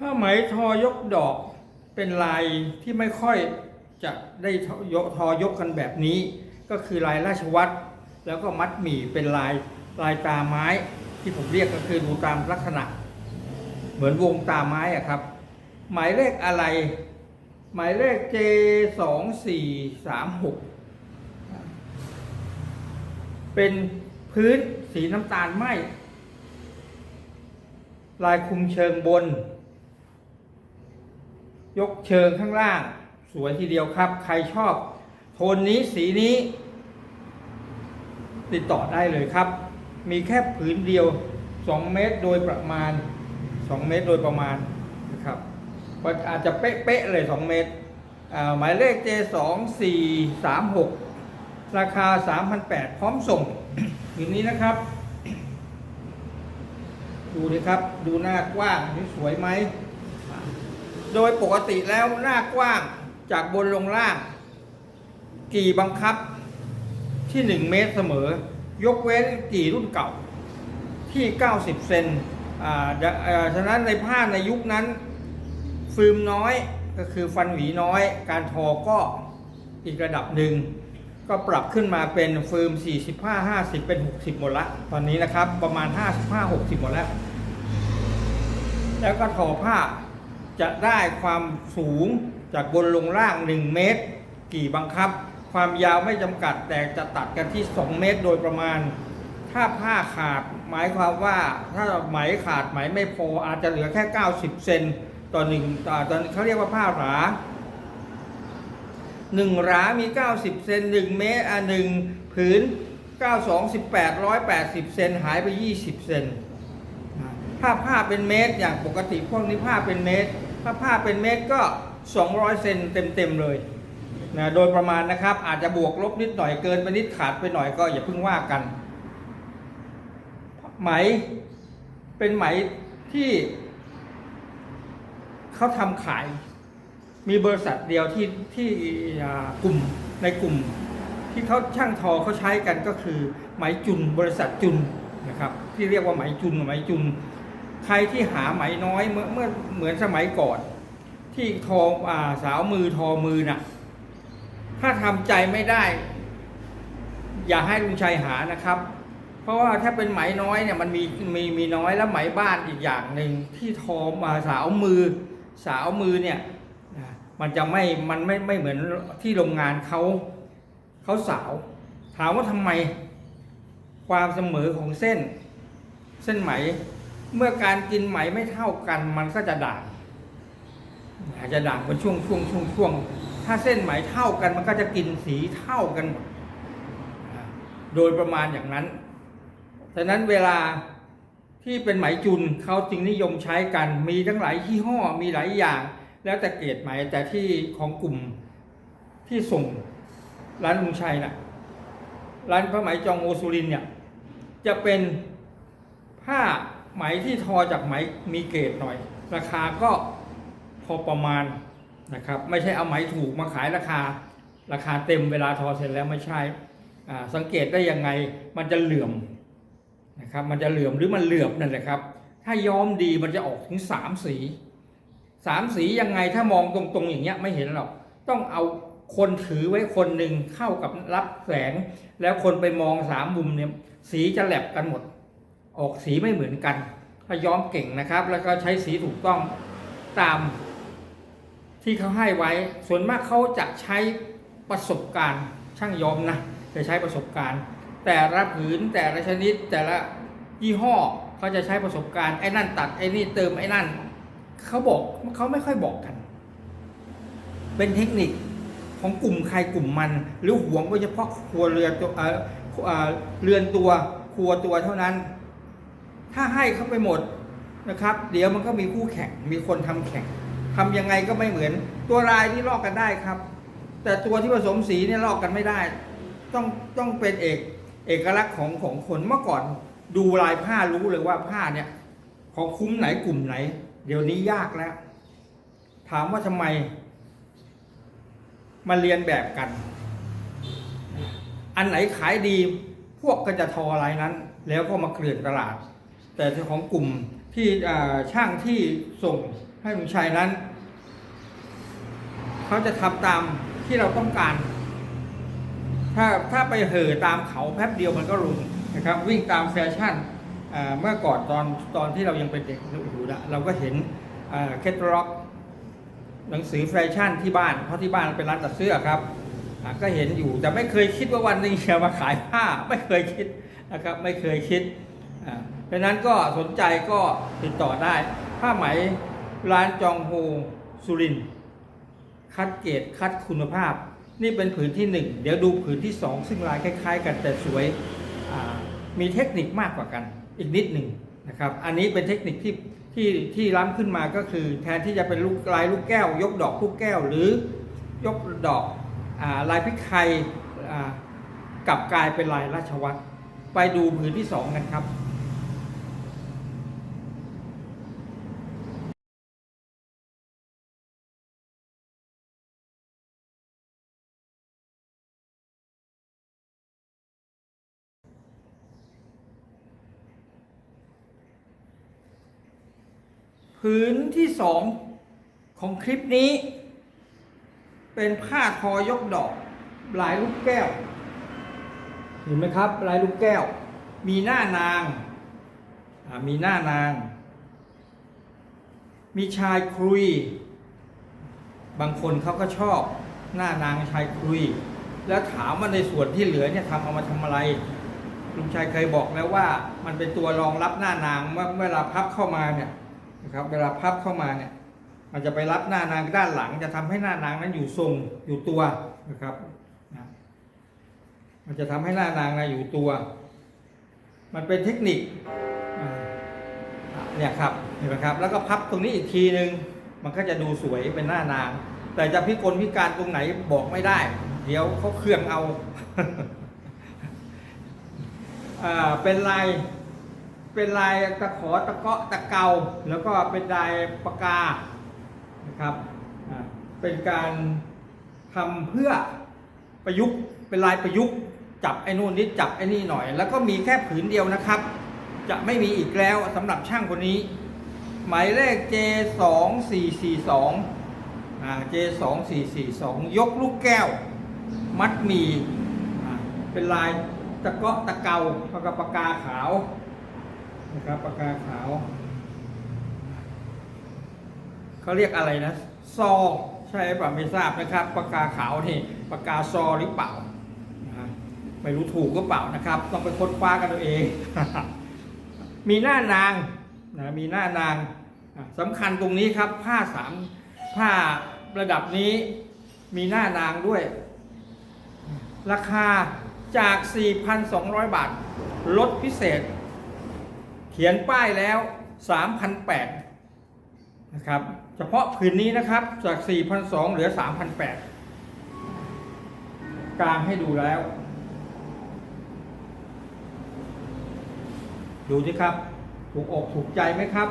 ผ้าไหมทอยกดอกเป็นลายที่ไม่ค่อยจะได้ทอยกทอยกกันแบบนี้ ก็คือลายราชวัตรแล้วก็มัดหมี่เป็นลายลายตาไม้ที่ผมเรียกก็คือดูตามลักษณะ เหมือนวงตาไม้อะครับ หมายเลขอะไร หมายเลข J สองสี่สามหกเป็นพื้นสีน้ำตาลไหมลายคุมเชิงบน ยกเชิงข้างล่าง สวยทีเดียวครับ ใครชอบ โทนนี้สีนี้ ติดต่อได้เลยครับ มีแค่ผืนเดียว 2 เมตรโดยประมาณ 2 เมตรโดยประมาณนะครับอาจจะเป๊ะๆเลย 2 เมตร หมายเลข J 2 4 3 6 ราคา 3,800 พร้อมส่งผืนนี้นะครับ ดูดิครับ ดูหน้ากว้างนี่สวยไหม โดยปกติแล้วหน้ากว้างจากบนลงล่าง กี่บังคับที่ 1 เมตรเสมอ ยกเว้นกี่รุ่นเก่า ที่ 90 เซนอ่าดะอ่อฉะนั้นในผ้าในยุคนั้น ฟิล์มน้อยก็คือฟันหวีน้อย การทอก็อีกระดับหนึ่ง ก็ปรับขึ้นมาเป็นฟิล์ม 45 50 เป็น 60 หมดละ ตอนนี้นะครับประมาณ 55 60 หมดแล้ว แล้วก็ทอผ้า จะได้ความสูงจากบนลงล่าง 1 เมตร กี่บังคับ ความยาวไม่จำกัดแต่จะตัดกันที่ 2 เมตรโดยประมาณ ถ้าผ้าขาดหมายความว่าถ้าไหมขาดไหมไม่พออาจจะเหลือแค่ 90 เซนต่อหนึ่งต่อตอนเขาเรียกว่าผ้าหราหนึ่งหรามี 90 เซน1เมตรอะหนึ่งผืน 92 18 180 เซนหายไป 20 เซนถ้าผ้าเป็นเมตรอย่างปกติพวกนี้ผ้าเป็นเมตร ถ้าผ้าเป็นเมตรก็ 200 เซนเต็มๆเลยนะโดยประมาณนะครับ อาจจะบวกลบนิดหน่อยเกินไปนิดขาดไปหน่อยก็อย่าเพิ่งว่ากัน ไหมเป็นไหมที่เขาทำขาย มีบริษัทเดียวที่ที่กลุ่มในกลุ่ม ที่เขาช่างทอเขาใช้กันก็คือไหมจุนบริษัทจุนนะครับ ที่เรียกว่าไหมจุนไหมจุน ใครที่หาไหมน้อยเมื่อเมื่อเหมือนสมัยก่อน ที่ทออาสาวมือทอมือน่ะ ถ้าทำใจไม่ได้ อย่าให้ลุงชัยหานะครับ เพราะว่าถ้าเป็นไหมน้อยเนี่ยมันมีมีมีน้อยแล้วไหมบ้านอีกอย่างหนึ่งที่ทอมาสาวมือ สาวมือเนี่ยมันจะไม่มันไม่ไม่เหมือนที่โรงงานเขาเขาสาว ถามว่าทำไมความเสมอของเส้น เส้นไหม เมื่อการกินไหมไม่เท่ากัน มันก็จะด่างอาจจะด่างเป็นช่วงช่วงช่วงช่วงถ้าเส้นไหมเท่ากัน มันก็จะกินสีเท่ากันหมดโดยประมาณอย่างนั้นฉะนั้นเวลาที่เป็นไหมจุนเขาจึงนิยมใช้กันมีทั้งหลายยี่ห้อมีหลายอย่าง แล้วแต่เกรดไหมแต่ที่ของกลุ่มที่ส่งร้านลุงชัยน่ะร้านพระไหมจองโอสุรินเนี่ยจะเป็นผ้า ไหมที่ทอจากไหมมีเกรดหน่อย ราคาก็พอประมาณนะครับ ไม่ใช่เอาไหมถูกมาขายราคา ราคาเต็มเวลาทอเสร็จแล้วไม่ใช่สังเกตได้ยังไงมันจะเหลื่อมนะครับ มันจะเหลื่อมหรือมันเหลือบนั่นแหละครับ ถ้าย้อมดีมันจะออกถึงสามสีสามสียังไงถ้ามองตรงๆอย่างเงี้ยไม่เห็นหรอกต้องเอาคนถือไว้คนหนึ่งเข้ากับรับแสง แล้วคนไปมองสามมุมเนี่ยสีจะแลบกันหมด ออกสีไม่เหมือนกันถ้าย้อมเก่งนะครับ แล้วก็ใช้สีถูกต้องตามที่เขาให้ไว้ ส่วนมากเขาจะใช้ประสบการณ์ช่างย้อมนะจะใช้ประสบการณ์ แต่ละผืนแต่ละชนิดแต่ละยี่ห้อเขาจะใช้ประสบการณ์ไอ้นั่นตัดไอ้นี่เติมไอ้นั่นเขาบอกเขาไม่ค่อยบอกกัน เป็นเทคนิคของกลุ่มใครกลุ่มมัน หรือหวงโดยเฉพาะครัวเรือนตัวเรือนตัวครัวตัวเท่านั้น ถ้าให้เข้าไปหมดนะครับ เดี๋ยวมันก็มีคู่แข่งมีคนทำแข่งทำยังไงก็ไม่เหมือน ตัวลายนี่ลอกกันได้ครับ แต่ตัวที่ผสมสีเนี่ยลอกกันไม่ได้ ต้องต้องเป็นเอกเอกลักษณ์ของของคนเมื่อก่อนดูลายผ้ารู้เลยว่าผ้าเนี่ยของคุ้มไหนกลุ่มไหน เดี๋ยวนี้ยากแล้ว ถามว่าทำไมมาเรียนแบบกัน อันไหนขายดี พวกก็จะทออะไรนั้น แล้วก็มาเกลื่อนตลาด แต่ของกลุ่มที่ช่างที่ส่งให้ลุงชัยนั้น เขาจะทำตามที่เราต้องการ ถ้าถ้าไปเห่อตามเขาแป๊บเดียวมันก็ลงนะครับ วิ่งตามแฟชั่นเมื่อก่อนตอนตอนที่เรายังเป็นเด็กอยู่นะเราก็เห็นเคทร็อกหนังสือแฟชั่นที่บ้าน เพราะที่บ้านเป็นร้านตัดเสื้อครับก็เห็นอยู่แต่ไม่เคยคิดว่าวันหนึงจะมาขายผ้าไม่เคยคิดนะครับ ไม่เคยคิด อ่าเพราะฉะนั้นก็สนใจก็ติดต่อได้ ผ้าไหมร้านจองโฮสุริน คัดเกรดคัดคุณภาพ นี่เป็นผืนที่หนึ่งเดี๋ยวดูผืนที่สองซึ่งลายคล้าย ๆ กันแต่สวยมีเทคนิคมากกว่ากันอีกนิดหนึ่งนะครับ อันนี้เป็นเทคนิคที่ที่ที่ล้ำขึ้นมาก็คือ แทนที่จะเป็นลูกลายลูกแก้ว ยกดอกลูกแก้ว หรือยกดอกอลายพิกไทยกลับกลายเป็นลายราชวัตรไปดูผืนที่สองกันครับ ผืนที่สองของคลิปนี้ เป็นผ้าทอยกดอกลายลูกแก้ว เห็นไหมครับลายลูกแก้ว มีหน้านาง มีหน้านาง มีชายครุย บางคนเขาก็ชอบหน้านางชายครุย แล้วถามว่าในส่วนที่เหลือเนี่ยทำเอามาทำอะไรลุงชัยเคยบอกแล้วว่ามันเป็นตัวรองรับหน้านางเมื่อเวลาพับเข้ามาเนี่ย นะครับ เวลาพับเข้ามาเนี่ย มันจะไปรับหน้านางด้านหลัง จะทำให้หน้านางนั้นอยู่ทรงอยู่ตัวนะครับนะมันจะทำให้หน้านางนะอยู่ตัว มันเป็นเทคนิคเนี่ยครับเห็นไหมครับ แล้วก็พับตรงนี้อีกทีนึง มันก็จะดูสวยเป็นหน้านาง แต่จะพิกลพิการตรงไหนบอกไม่ได้ เดี๋ยวเขาเครื่องเอาอ่าเป็นลาย เป็นลายตะขอตะเกาะตะเกาแล้วก็เป็นลายปากกานะครับเป็นการทำเพื่อประยุกต์เป็นลายประยุกต์จับไอ้นู่นนิดจับไอ้นี่หน่อย แล้วก็มีแค่ผืนเดียวนะครับ จะไม่มีอีกแล้วสำหรับช่างคนนี้ หมายเลข J 2 4 4 2 อ่า J 2 4 4 2 ยกลูกแก้ว มัดมีเป็นลายตะเกาะตะเกาปากกาปากกาขาว นะครับปากกาขาวเขาเรียกอะไรนะ ซอ ใช่ป่ะไม่ทราบนะครับปากกาขาวนี่ปากกาซอหรือเปล่านะไม่รู้ถูกก็เปล่านะครับ ต้องไปค้นคว้ากันตัวเอง มีหน้านางนะมีหน้านางสำคัญตรงนี้ครับผ้าสามผ้าระดับนี้มีหน้านางด้วย ราคาจาก 4,200 บาท ลดพิเศษ ขียนป้ายแล้ว3,800นะครับ เฉพาะผืนนี้นะครับ จาก 4,200 เหลือ3,800กลางให้ดูแล้ว ดูสิครับ ถูกอกถูกใจไหมครับ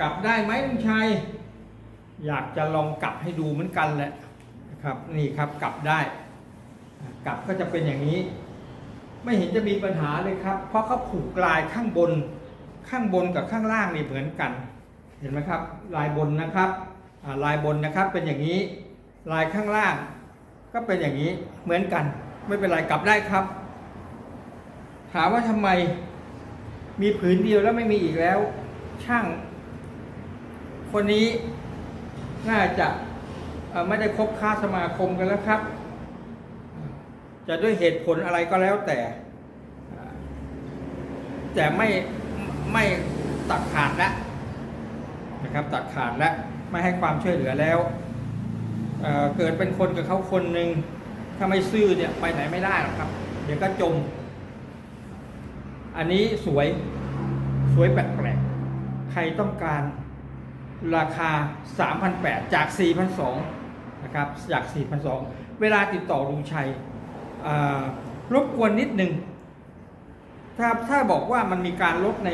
กลับได้ไหมลุงชัย อยากจะลองกลับให้ดูเหมือนกันแหละนะครับ นี่ครับกลับได้ กลับก็จะเป็นอย่างนี้ ไม่เห็นจะมีปัญหาเลยครับ เพราะเขาผูกลายข้างบนข้างบนกับข้างล่างนี่เหมือนกัน เห็นไหมครับ ลายบนนะครับลายบนนะครับเป็นอย่างนี้ ลายข้างล่าง ก็เป็นอย่างนี้เหมือนกัน ไม่เป็นไรกลับได้ครับ ถามว่าทำไมมีผืนเดียวแล้วไม่มีอีกแล้ว ช่าง คนนี้น่าจะไม่ได้คบค้าสมาคมกันแล้วครับ จะด้วยเหตุผลอะไรก็แล้วแต่ แต่ไม่ไม่ตัดขาดแล้วนะครับตัดขาดแล้วไม่ให้ความช่วยเหลือแล้วเเกิดเป็นคนกับเขาคนหนึ่งถ้าไม่ซื่อเนี่ยไปไหนไม่ได้หรอกครับ เดี๋ยวก็จม อันนี้สวยสวยแปลกๆใครต้องการราคา 3,800 จาก 4,200 นะครับ จาก 4,200 เวลาติดต่อลุงชัย รบกวนนิดนึงถ้าถ้าบอกว่ามันมีการลดใน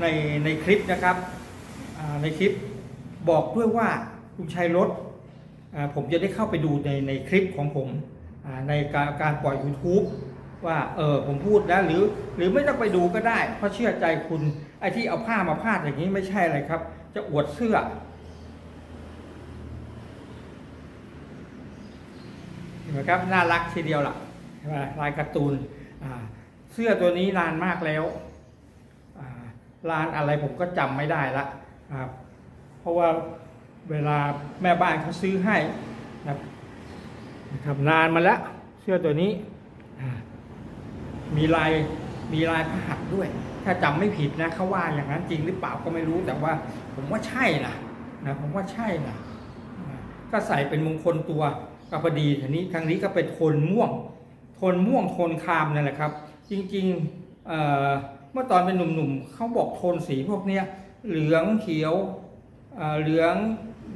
ในในคลิปนะครับในคลิปบอกเพื่อว่าลุงชัยลดผมจะได้เข้าไปดูในในคลิปของผมในการการปล่อย YouTube ว่าเออผมพูดนะหรือหรือไม่ต้องไปดูก็ได้ เพราะเชื่อใจคุณไอ้ที่เอาผ้ามาพาดอย่างนี้ไม่ใช่อะไรครับ จะอวดเสื้อ เห็นไหมครับน่ารักทีเดียวล่ะ ลายการ์ตูนเสื้อตัวนี้นานมากแล้วอ่าร้านอะไรผมก็จำไม่ได้ละครับเพราะว่าเวลาแม่บ้านเขาซื้อให้นะครับนานมาแล้วเสื้อตัวนี้มีลายมีลายพระหัตถ์ด้วย ถ้าจำไม่ผิดนะเขาว่าอย่างนั้นจริงหรือเปล่าก็ไม่รู้แต่ว่าผมว่าใช่นะนะผมว่าใช่นะก็ใส่เป็นมงคลตัวก็พอดีทีนี้ทางนี้ก็เป็นโทนม่วง โทนม่วงโทนคามนั่นแหละครับ จริงๆเเมื่อตอนเป็นหนุ่มๆเขาบอกโทนสีพวกเนี้ยเหลืองเขียวเเหลือง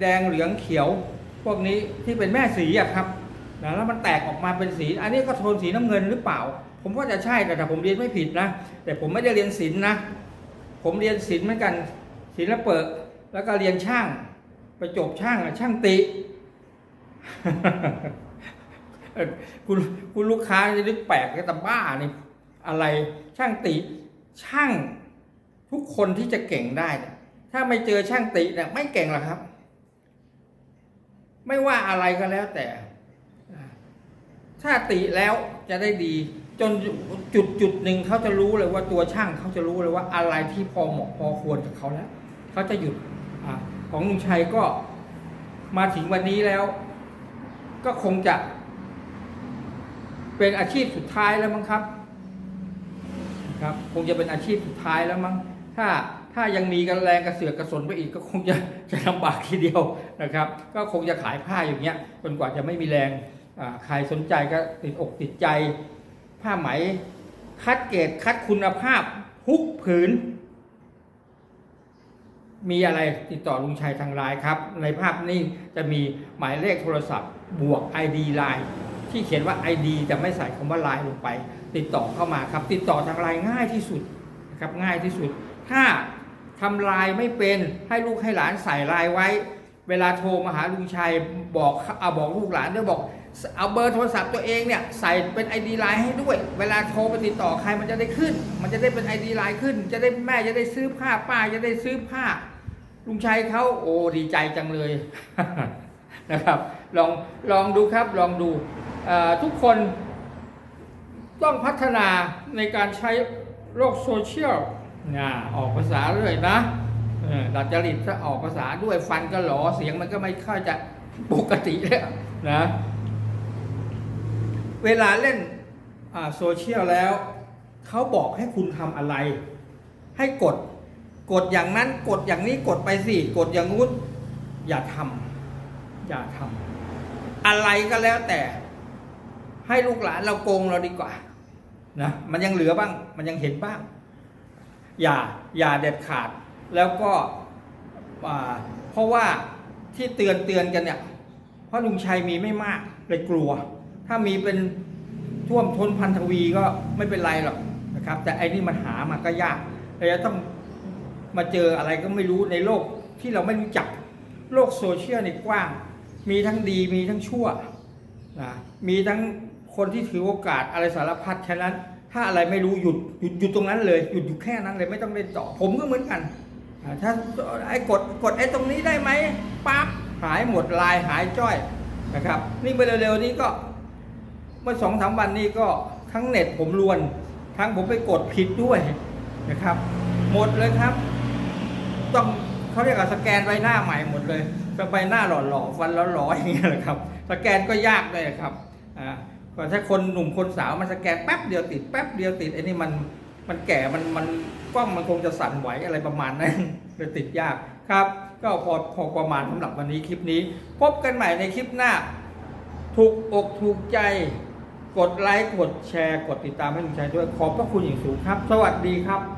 แดงเหลืองเขียว พวกนี้ที่เป็นแม่สีอะครับนะแล้วมันแตกออกมาเป็นสี อันนี้ก็โทนสีน้ำเงินหรือเปล่า ผมว่าจะใช่แต่ถ้าผมเรียนไม่ผิดนะ แต่ผมไม่ได้เรียนศิลป์นะ ผมเรียนศิลป์เหมือนกันศิลปะแล้วก็เรียนช่างไปจบช่างช่างติ คุณคุณลูกค้าจะนึกแปลกแต่บ้านี่อะไรช่างติช่างทุกคนที่จะเก่งได้ ถ้าไม่เจอช่างติเนี่ยไม่เก่งหรอกครับ ไม่ว่าอะไรก็แล้วแต่ ถ้าติแล้วจะได้ดี จนจุดจุดหนึ่งเขาจะรู้เลยว่าตัวช่างเขาจะรู้เลยว่าอะไรที่พอเหมาะพอควรกับเขาแล้วเขาจะหยุดอของลุงชัยก็มาถึงวันนี้แล้ว ก็คงจะ เป็นอาชีพสุดท้ายแล้วมั้งครับครับ คงจะเป็นอาชีพสุดท้ายแล้วมั้ง ถ้าถ้ายังมีกันแรงกระเสือกกระสนไปอีกก็คงจะจะลำบากทีเดียวนะครับ ก็คงจะขายผ้าอย่างเงี้ยจนกว่าจะไม่มีแรงอ่าใครสนใจก็ติดอกติดใจ ผ้าไหมคัดเกรดคัดคุณภาพทุกผืน มีอะไรติดต่อลุงชัยทางไลน์ครับ ในภาพนี้จะมีหมายเลขโทรศัพท์บวก ID ไลน์ ที่เขียนว่า ID จะไม่ใส่คำว่าไลน์ลงไป ติดต่อเข้ามาครับ ติดต่อทางไลน์ง่ายที่สุดนะครับง่ายที่สุด ถ้าทำไลน์ไม่เป็นให้ลูกให้หลานใส่ไลน์ไว้ เวลาโทรมาหาลุงชัยบอกเอาบอกลูกหลานด้วยบอกเอาเบอร์โทรศัพท์ตัวเองเนี่ยใส่เป็น ID ไลน์ให้ด้วย เวลาโทรไปติดต่อใครมันจะได้ขึ้น มันจะได้เป็น ID ไลน์ขึ้น จะได้แม่จะได้ซื้อผ้าป้าจะได้ซื้อผ้าลุงชัยเขาโอ้ดีใจจังเลยนะครับ ลองลองดูครับลองดู ทุกคนต้องพัฒนาในการใช้โลกโซเชียลนะออกภาษาเรื่อยนะดัดจริตถ้าออกภาษาด้วยฟันก็หลอเสียงมันก็ไม่ค่อยจะปกติแล้วนะเวลาเล่นโซเชียลแล้วเขาบอกให้คุณทำอะไร ให้กดกดอย่างนั้นกดอย่างนี้กดไปสิกดอย่างงู้น อย่าทำอย่าทำอะไรก็แล้วแต่ ให้ลูกหลานเราโกงเราดีกว่านะมันยังเหลือบ้าง มันยังเห็นบ้าง อย่าอย่าเด็ดขาด แล้วก็เพราะว่าที่เตือนเตือนกันเนี่ยเพราะลุงชัยมีไม่มากเลยกลัว ถ้ามีเป็นท่วมทนพันทวีก็ไม่เป็นไรหรอกนะครับ แต่ไอ้นี่มันหามาก็ยากเราจะต้องมาเจออะไรก็ไม่รู้ในโลกที่เราไม่รู้จักโลกโซเชียลนี่กว้าง มีทั้งดีมีทั้งชั่วนะมีทั้ง คนที่ถือโอกาสอะไรสารพัดฉะนั้น ถ้าอะไรไม่รู้หยุดหยุดหยุดตรงนั้นเลยหยุดอยู่แค่นั้นเลยไม่ต้องเล่นต่อ ผมก็เหมือนกันถ้าไอ้กดกดไอ้ตรงนี้ได้ไหมปั๊บหายหมดลายหายจ้อยนะครับ นี่ไปเร็วๆนี้ก็ เมื่อสองสามวันนี้ก็ทั้งเน็ตผมรวน ทั้งผมไปกดผิดด้วยนะครับ หมดเลยครับ ต้องเขาเรียกว่าสแกนใบหน้าใหม่หมดเลยก็ใบหน้าหล่อๆฟันหล่อๆอย่างเงี้ยแหละครับ สแกนก็ยากเลยครับอ่า ก็ถ้าคนหนุ่มคนสาวมันสแกนแป๊บเดียวติดแป๊บเดียวติดไอ้นี่มันมันแก่มันมันกล้องมันคงจะสั่นไหวอะไรประมาณนั้นเลยติดยากครับ ก็พอพอประมาณสำหรับวันนี้คลิปนี้ พบกันใหม่ในคลิปหน้า ถูกอกถูกใจกดไลค์กดแชร์ กดติดตามให้ลุงชัยด้วยขอบพระคุณอย่างสูงครับ สวัสดีครับ